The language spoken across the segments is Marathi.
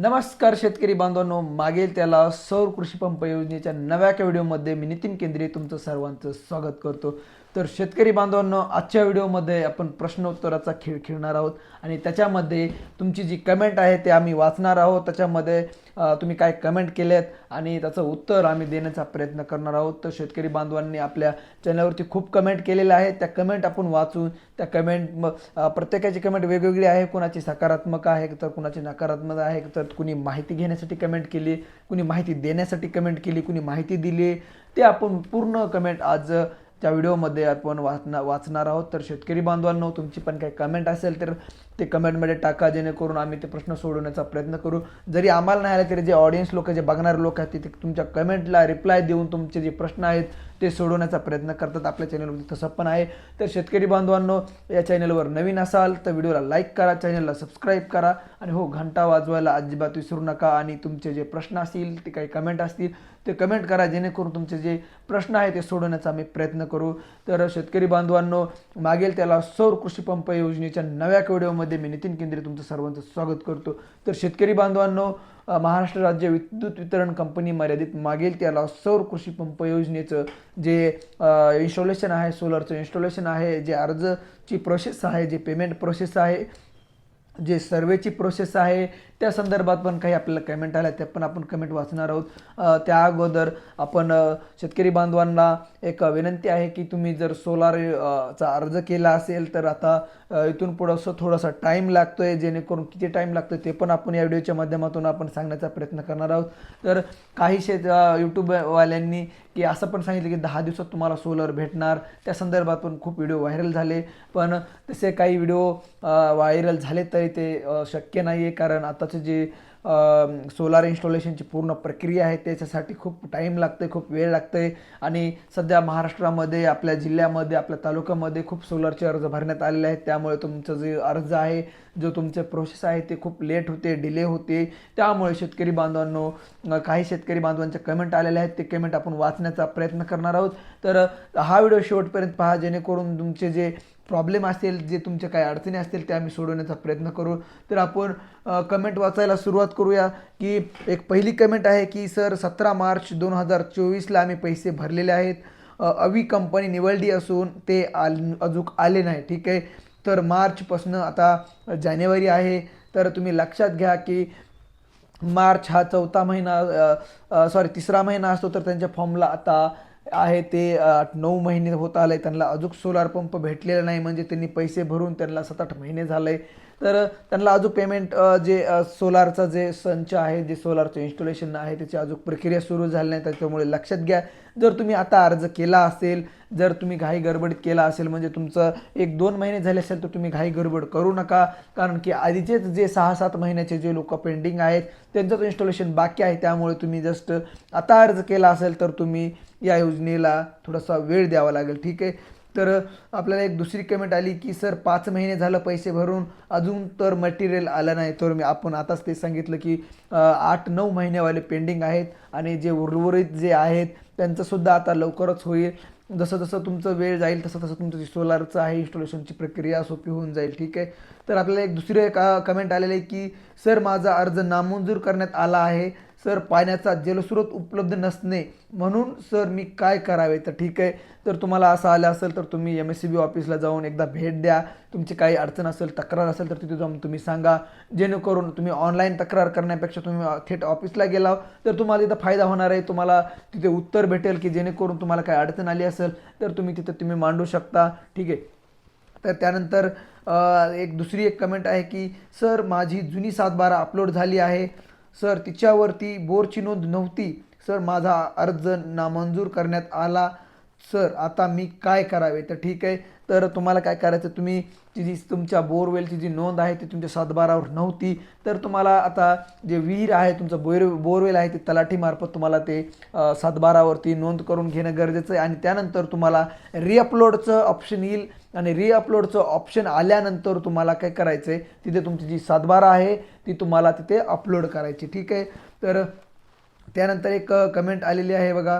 नमस्कार शेतकरी बांधवांनो मागेल त्याला सौर कृषी पंप योजनेच्या नव्या व्हिडिओमध्ये मी नितीन केंद्रे तुमचं सर्वांचं स्वागत करतो. तर शेतकरी बांधवांनो आजच्या व्हिडिओमध्ये आपण प्रश्नोत्तराचा खेळ खेळणार आहोत आणि त्याच्यामध्ये तुमची जी कमेंट आहे ते आम्ही वाचणार आहोत. त्याच्यामध्ये तुम्ही काय कमेंट केलेत आणि त्याचं उत्तर आम्ही देण्याचा प्रयत्न करणार आहोत. तर शेतकरी बांधवांनी आपल्या चॅनलवरती खूप कमेंट केलेल्या आहेत. त्या कमेंट आपण वाचून त्या कमेंट मग प्रत्येकाची कमेंट वेगवेगळी आहे. कुणाची सकारात्मक आहे तर कुणाची नकारात्मक आहे तर कुणी माहिती घेण्यासाठी कमेंट केली कुणी माहिती देण्यासाठी कमेंट केली कुणी माहिती दिली. ते आपण पूर्ण कमेंट आज त्या व्हिडिओमध्ये आपण वाचना वाचणार आहोत. तर शेतकरी बांधवांनो तुमची पण काही कमेंट असेल तर ते कमेंटमध्ये टाका जेणेकरून आम्ही ते प्रश्न सोडवण्याचा प्रयत्न करू. जरी आम्हाला नाही आले तरी जे ऑडियन्स लोक जे बघणारे लोक आहेत ते तुमच्या कमेंटला रिप्लाय देऊन तुमचे जे प्रश्न आहेत ते सोडवण्याचा प्रयत्न करतात आपल्या चॅनलवरती तसं पण आहे. तर शेतकरी बांधवांनो या चॅनलवर नवीन असाल तर व्हिडिओला लाईक करा चॅनलला सबस्क्राईब करा आणि हो घंटा वाजवायला अजिबात विसरू नका. आणि तुमचे जे प्रश्न असतील ते काही कमेंट असतील ते कमेंट करा. जेणेकरून तुमचे जे प्रश्न आहे ते सोडवण्याचा आम्ही प्रयत्न करू. तर शेतकरी बांधवांनो मागेल त्याला सौर कृषी पंप योजनेच्या नव्या व्हिडिओमध्ये मी नितीन केंद्रे तुमचं सर्वांचं स्वागत करतो. तर शेतकरी बांधवांनो महाराष्ट्र राज्य विद्युत वितरण कंपनी मर्यादित मागेल त्याला सौर कृषी पंप योजनेचं जे इन्स्टॉलेशन आहे सोलरचं इन्स्टॉलेशन आहे जे अर्जची प्रोसेस आहे जे पेमेंट प्रोसेस आहे जे सर्वेची प्रोसेस आहे त्या संदर्भात पण काही आपल्याला कमेंट आल्या त्या पण आपण कमेंट वाचणार आहोत. त्या अगोदर आपण शेतकरी बांधवांना एक विनंती आहे की तुम्ही जर सोलार चा अर्ज केला असेल तर आता इथून पुढं असं थोडासा टाईम लागतो आहे जेणेकरून किती टाईम लागतो ते पण आपण या व्हिडिओच्या माध्यमातून आपण सांगण्याचा प्रयत्न करणार आहोत. तर काही शेत यूट्यूबवाल्यांनी की असं पण सांगितलं की दहा दिवसात तुम्हाला सोलर भेटणार. त्या संदर्भात पण खूप व्हिडिओ व्हायरल झाले. पण तसे काही व्हिडिओ व्हायरल झाले तरी ते शक्य नाही आहे कारण आताचं जे सोलार इन्स्टॉलेशनची पूर्ण प्रक्रिया आहे त्याच्यासाठी खूप टाईम लागतं आहे खूप वेळ लागतं आहे आणि सध्या महाराष्ट्रामध्ये आपल्या जिल्ह्यामध्ये आपल्या तालुक्यामध्ये खूप सोलारचे अर्ज भरण्यात आलेले आहेत. त्यामुळे तुमचं जे अर्ज आहे जो तुमचे प्रोसेस आहे ते खूप लेट होते डिले होते. त्यामुळे शेतकरी बांधवांनो काही शेतकरी बांधवांच्या कमेंट आलेल्या आहेत. ते कमेंट आपण वाचण्याचा प्रयत्न करणार आहोत. तर हा व्हिडिओ शेवटपर्यंत पहा. जेणेकरून तुमचे जे प्रॉब्लेम असतील जे तुमच्या काही अडचणी असतील त्या आम्ही सोडवण्याचा प्रयत्न करू. तर आपण कमेंट वाचायला सुरुवात करूया की एक पहिली कमेंट आहे की सर सतरा मार्च दोन हजार चोवीसला आम्ही पैसे भरलेले आहेत. अवी कंपनी निवडली असून ते आल अजून आले नाही. ठीक आहे? तर मार्चपासनं आता जानेवारी आहे. तर तुम्ही लक्षात घ्या की मार्च हा चौथा महिना सॉरी तिसरा महिना असतो तर त्यांच्या फॉर्मला आता आहे ते आठ नऊ महिने होत आलं आहे त्यांना अजून सोलार पंप भेटलेला नाही म्हणजे त्यांनी पैसे भरून त्यांना सात आठ महिने झालं. आहे तर त्यांना अजून पेमेंट जे सोलारचा जे संच आहे जे सोलारचं इन्स्टॉलेशन आहे त्याची अजून प्रक्रिया सुरू झाली नाही. त्याच्यामुळे लक्षात घ्या जर तुम्ही आता अर्ज केला असेल जर तुम्ही घाई गडबड केला असेल म्हणजे तुमचं एक दोन महिने झाले असेल तर तुम्ही घाई गडबड करू नका. कारण की आधीचेच जे सहा सात महिन्याचे जे लोक पेंडिंग आहेत त्यांचं इन्स्टॉलेशन बाकी आहे. त्यामुळे तुम्ही जस्ट आता अर्ज केला असेल तर तुम्ही या योजनेला थोडासा वेळ द्यावा लागेल. ठीक आहे? तर आपल्याला एक दुसरी कमेंट आली की सर पाच महिने झालं पैसे भरून अजून तर मटेरियल आलं नाही. तर मी आपण आताच ते सांगितलं की आठ नऊ महिन्यावाले पेंडिंग आहेत आणि जे उर्वरित जे आहेत त्यांचंसुद्धा आता लवकरच होईल. जसं जसं तुमचं वेळ जाईल तसं तसं तुमचं सोलारचं आहे इन्स्टॉलेशनची प्रक्रिया सोपी होऊन जाईल ठीक आहे? तर आपल्याला एक दुसरे एक कमेंट आलेले आहे की सर माझा अर्ज नामंजूर करण्यात आला आहे. सर पाण्याचा जलस्रोत उपलब्ध नसणे म्हणून सर मी काय करावे? तर ठीक आहे. तर तुम्हाला असं आलं असेल तर तुम्ही एम एस सी बी ऑफिसला जाऊन एकदा भेट द्या. तुमची काही अडचण असेल तक्रार असेल तर तिथे जाऊन तुम्ही सांगा. जेणेकरून तुम्ही ऑनलाईन तक्रार करण्यापेक्षा तुम्ही थेट ऑफिसला गेला तर तुम्हाला तिथं फायदा होणार आहे तुम्हाला तिथे उत्तर भेटेल की जेणेकरून तुम्हाला काही अडचण आली असेल तर तुम्ही तिथे तुम्ही मांडू शकता. ठीक आहे. तर त्यानंतर एक दुसरी एक कमेंट आहे की सर माझी जुनी सातबारा अपलोड झाली आहे. सर तिच्यावरती बोरची नोंद नव्हती. सर माझा अर्ज नामंजूर करण्यात आला. सर आता मी काय करावे? तर ठीक आहे. तर तुम्हाला काय करायचं? तुम्ही ती जी तुमच्या बोरवेलची जी नोंद आहे ती तुमच्या सातबारावर नव्हती. तर तुम्हाला आता जे विहीर आहे तुमचं बोर बोरवेल आहे ते तलाठीमार्फत तुम्हाला ते सातबारावरती नोंद करून घेणं गरजेचं आहे. आणि त्यानंतर तुम्हाला रिअपलोडचं ऑप्शन येईल. आणि रिअपलोडचं ऑप्शन आल्यानंतर तुम्हाला काय करायचं आहे तिथे तुमची जी सातबारा आहे ती तुम्हाला तिथे अपलोड करायची. ठीक आहे? तर त्यानंतर एक कमेंट आलेली आहे बघा.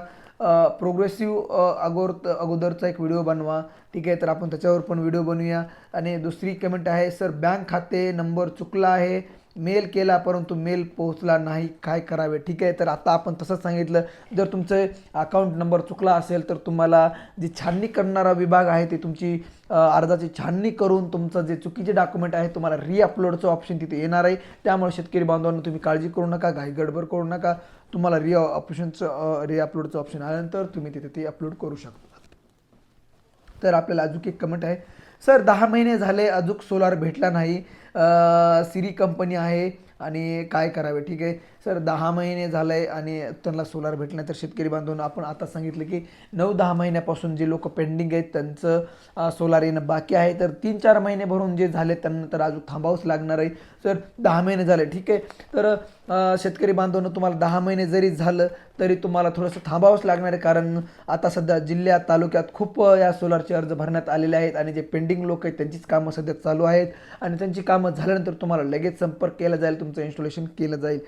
प्रोग्रेसिव्ह अगोर अगोदरचा एक व्हिडिओ बनवा. ठीक आहे? तर आपण त्याच्यावर पण व्हिडिओ बनवूया. आणि दुसरी कमेंट आहे सर बँक खाते नंबर चुकला आहे. मेल केला परंतु मेल पोहोचला नाही. काय करावे? ठीक आहे तर आता आपण तसंच सांगितलं. जर तुमचं अकाउंट नंबर चुकला असेल तर तुम्हाला जी छाननी करणारा विभाग आहे ते तुमची अर्जाची छाननी करून तुमचं जे चुकीचे डॉक्युमेंट आहे तुम्हाला रिअपलोडचं ऑप्शन तिथे येणार आहे. त्यामुळे शेतकरी बांधवांना तुम्ही काळजी करू नका घाई गडबड करू नका. तुम्हाला रि ऑप्शनचं रिअपलोडचं ऑप्शन आल्यानंतर तुम्ही तिथे ते अपलोड करू शकता. तर आपल्याला अजून एक कमेंट आहे. सर दहा महिने झाले अजून सोलार भेटला नाही. सिरी कंपनी आहे आणि काय करावे ठीक आहे? सर दहा महिने झालं आहे आणि त्यांना सोलार भेटलं तर शेतकरी बांधून आपण आता सांगितलं की नऊ दहा महिन्यापासून जे लोक पेंडिंग आहेत त्यांचं सोलार येणं बाकी आहे. तर तीन चार महिने भरून जे झाले त्यांना तर अजून थांबावंच लागणार आहे. सर दहा महिने झाले ठीक आहे. तर शेतकरी बांधवांना तुम्हाला दहा महिने जरी झालं तरी तुम्हाला थोडंसं थांबावंच लागणार आहे. कारण आता सध्या जिल्ह्यात तालुक्यात खूप या सोलारचे अर्ज भरण्यात आलेले आहेत आणि जे पेंडिंग लोक आहेत त्यांचीच कामं सध्या चालू आहेत. आणि त्यांची कामं झाल्यानंतर तुम्हाला लगेच संपर्क केला जाईल तुमचं इन्स्टॉलेशन केलं जाईल.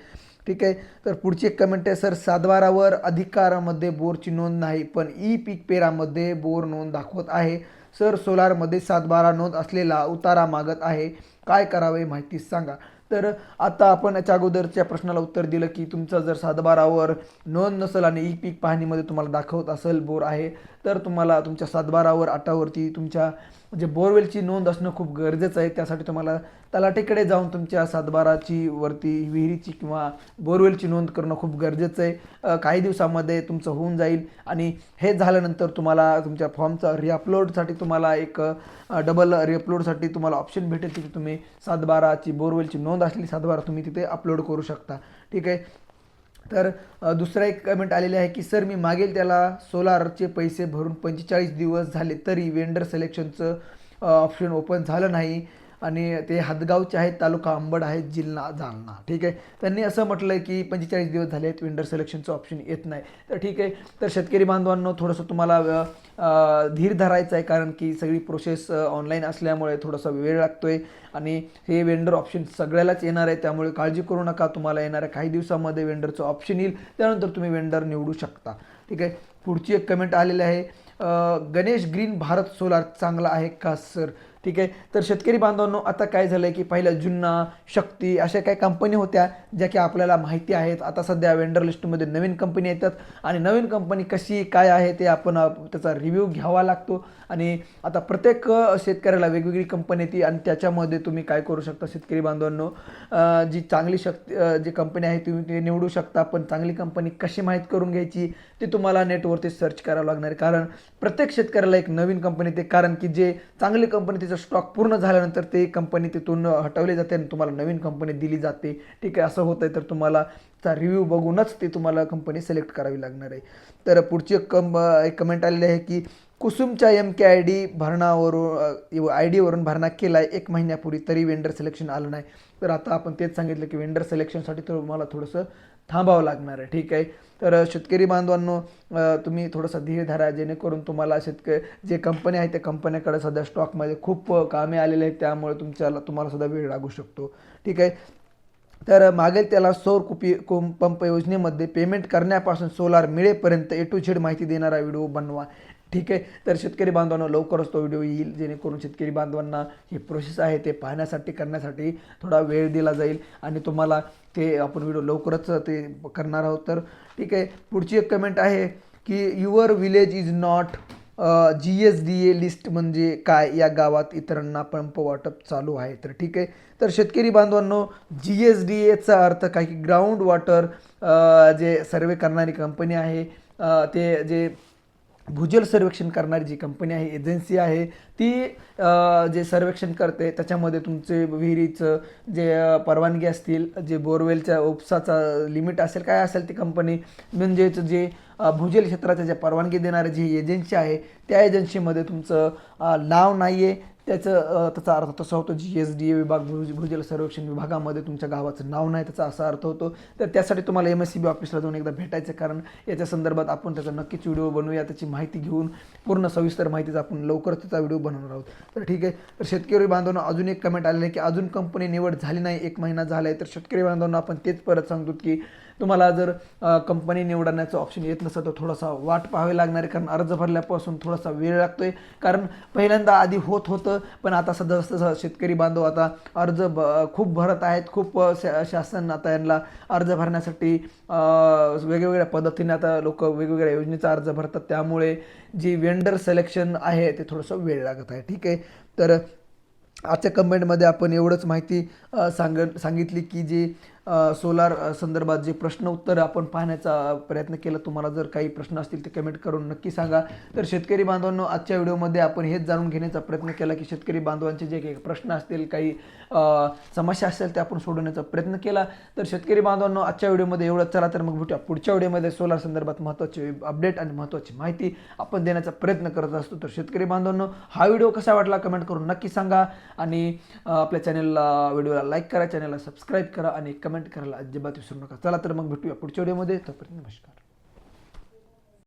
ठीक आहे? तर पुढची एक कमेंट आहे सर सातबारावर अधिकारामध्ये बोरची नोंद नाही पण ई पीक पेरामध्ये बोर नोंद दाखवत आहे. सर सोलारमध्ये सातबारा नोंद असलेला उतारा मागत आहे. काय करावे माहिती सांगा. तर आता आपण याच्या अगोदरच्या प्रश्नाला उत्तर दिलं की तुमचा जर सातबारावर नोंद नसेल आणि ई पीक पाहणीमध्ये तुम्हाला दाखवत असेल बोर आहे तर तुम्हाला तुमच्या सातबारावर आटावरती तुमच्या म्हणजे बोरवेलची नोंद असणं खूप गरजेचं आहे. त्यासाठी तुम्हाला तलाटीकडे जाऊन तुमच्या सातबाराची वरती विहिरीची किंवा बोरवेलची नोंद करणं खूप गरजेचं आहे. काही दिवसामध्ये तुमचं होऊन जाईल आणि हे झाल्यानंतर तुम्हाला तुमच्या फॉर्मचा रिअपलोडसाठी तुम्हाला एक डबल रिअपलोडसाठी तुम्हाला ऑप्शन भेटेल. तिथे तुम्ही सातबाराची बोरवेलची नोंद असलेली सातबारा तुम्ही तिथे अपलोड करू शकता. ठीक आहे? तर दुसरा एक कमेंट आलेली आहे की सर मी मागेल त्याला सोलारचे पैसे भरून पंचेचाळीस दिवस झाले तरी वेंडर सिलेक्शनचं ऑप्शन ओपन झालं नाही. आणि ते हदगावचे आहेत तालुका अंबड आहेत जिल्हा जालना. ठीक आहे? त्यांनी असं म्हटलं की पंचेचाळीस दिवस झाले आहेत विंडर सिलेक्शनचं ऑप्शन येत नाही. तर ठीक आहे. तर शेतकरी बांधवांनो थोडंसं तुम्हाला धीर धरायचं आहे कारण की सगळी प्रोसेस ऑनलाईन असल्यामुळे थोडासा वेळ लागतो आहे आणि हे वेंडर ऑप्शन सगळ्यालाच येणार आहे. त्यामुळे काळजी करू नका. तुम्हाला येणाऱ्या काही दिवसामध्ये वेंडरचं ऑप्शन येईल. त्यानंतर तुम्ही वेंडर निवडू शकता. ठीक आहे? पुढची एक कमेंट आलेली आहे. गणेश ग्रीन भारत सोलार चांगला आहे का सर ठीक आहे? तर शेतकरी बांधवांनो आता काय झालं आहे की पहिल्या जुन्ना शक्ती अशा काही कंपनी होत्या ज्या की आपल्याला माहिती आहेत. आता सध्या वेंडर लिस्टमध्ये नवीन कंपनी येतात आणि नवीन कंपनी कशी काय आहे ते आपण त्याचा रिव्ह्यू घ्यावा लागतो. आणि आता प्रत्येक शेतकऱ्याला वेगवेगळी कंपनी येते आणि त्याच्यामध्ये तुम्ही काय करू शकता शेतकरी बांधवांनो? जी चांगली शक्ती जी कंपनी आहे तुम्ही ते निवडू शकता. पण चांगली कंपनी कशी माहीत करून घ्यायची ते तुम्हाला नेटवरती सर्च करावं लागणार. कारण प्रत्येक शेतकऱ्याला एक नवीन कंपनी ते कारण की जे चांगली कंपनी तिचा स्टॉक पूर्ण झाल्यानंतर ते कंपनी तिथून हटवली जाते आणि तुम्हाला नवीन कंपनी दिली जाते ठीक आहे असं होतं आहे तर तुम्हाला चा रिव्ह्यू बघूनच ते तुम्हाला कंपनी सिलेक्ट करावी लागणार आहे. तर पुढची एक कम एक कमेंट आलेली आहे की कुसुमच्या एम के आय डी भरणावरून आय डीवरून भरणा केला आहे एक महिन्यापूर्वी तरी वेंडर सिलेक्शन आलं नाही. तर आता आपण तेच सांगितलं की वेंडर सिलेक्शनसाठी तुम्हाला थोडंसं थांबावं लागणार आहे. ठीक आहे? तर शेतकरी बांधवांनो तुम्ही थोडंसं धीर धरा जेणेकरून तुम्हाला शेतकरी जे कंपनी आहे त्या कंपन्याकडे सध्या स्टॉकमध्ये खूप कामे आलेले आहेत. त्यामुळे तुमच्याला तुम्हाला सुद्धा वेळ लागू शकतो. ठीक आहे? तर मागेल त्याला सौर कुपी कुं पंप योजनेमध्ये पेमेंट करण्यापासून सोलार मिळेपर्यंत ए टू झेड माहिती देणारा व्हिडिओ बनवा. ठीक आहे. तर शेतकरी बांधवांना लवकरच तो व्हिडिओ येईल जेणेकरून शेतकरी बांधवांना ही प्रोसेस आहे ते पाहण्यासाठी करण्यासाठी थोडा वेळ दिला जाईल. आणि तुम्हाला ते आपण व्हिडिओ लवकरच ते करणार आहोत. तर ठीक आहे. पुढची एक कमेंट आहे की your village is not G S D A list म्हणजे काय? या गावात इतरांना पंप वाटप चालू आहे. तर ठीक आहे. तर शेतकरी बांधवांनो जी एस डी एचा अर्थ काय? की ग्राउंड वॉटर जे सर्वे करणारी कंपनी आहे ते जे भूजल सर्वेक्षण करणारी जी कंपनी आहे एजन्सी आहे ती जे सर्वेक्षण करते त्याच्यामध्ये तुमचे विहिरीचं जे परवानगी असतील जे बोरवेलच्या उपसाचा लिमिट असेल काय असेल ती कंपनी म्हणजेच जे भूजल क्षेत्राच्या ज्या परवानगी देणारी जी एजन्सी आहे त्या एजन्सीमध्ये तुमचं नाव नाही आहे त्याचं त्याचा अर्थ तसा होतो जी एस डी ए विभाग भूज भूजल सर्वेक्षण विभागामध्ये तुमच्या गावाचं नाव नाही त्याचा असा अर्थ होतो. तर त्यासाठी तुम्हाला एम एस सी बी ऑफिसला जाऊन एकदा भेटायचं कारण याच्या संदर्भात आपण त्याचा नक्कीच व्हिडिओ बनवूया त्याची माहिती घेऊन पूर्ण सविस्तर माहितीचा आपण लवकरच त्याचा व्हिडिओ बनवणार आहोत. तर ठीक आहे तर शेतकरी बांधवांना अजून एक कमेंट आलेलं आहे की अजून कंपनी निवड झाली नाही एक महिना झाला आहे तर शेतकरी बांधवांना आपण तेच परत सांगतो की तुम्हाला जर कंपनी निवडण्याचं ऑप्शन येत नसेल तर थोडासा वाट पाहावी लागणार आहे कारण अर्ज भरल्यापासून थोडासा वेळ लागतो आहे कारण पहिल्यांदा आधी होत होतं पण आता सध्या जसं शेतकरी बांधव आता अर्ज ब खूप भरत आहेत खूप शा- शासन आता यांना अर्ज भरण्यासाठी वेगवेगळ्या पद्धतीने आता लोक वेगवेगळ्या योजनेचा अर्ज भरतात. त्यामुळे जी वेंडर सिलेक्शन आहे ते थोडंसं वेळ लागत आहे. ठीक आहे? तर आजच्या कमेंटमध्ये आपण एवढंच माहिती सांग सांगितली की जी सोलार संदर्भात जे प्रश्न उत्तर आपण पाहण्याचा प्रयत्न केला तुम्हाला जर काही प्रश्न असतील ते कमेंट करून नक्की सांगा. तर शेतकरी बांधवांनो आजच्या व्हिडिओमध्ये आपण हेच जाणून घेण्याचा प्रयत्न केला की शेतकरी बांधवांचे जे काही प्रश्न असतील काही समस्या असतील ते आपण सोडवण्याचा प्रयत्न केला. तर शेतकरी बांधवांनो आजच्या व्हिडिओमध्ये एवढं चला तर मग भेटूया पुढच्या व्हिडिओमध्ये. सोलार संदर्भात महत्त्वाचे अपडेट आणि महत्त्वाची माहिती आपण देण्याचा प्रयत्न करत असतो. तर शेतकरी बांधवांनो हा व्हिडिओ कसा वाटला कमेंट करून नक्की सांगा. आणि आपल्या चॅनलला व्हिडिओला लाईक करा चॅनलला सबस्क्राईब करा आणि कमेंट करायला अजिबात विसरू नका. चला तर मग भेटूया पुढच्या व्हिडिओमध्ये तोपर्यंत नमस्कार.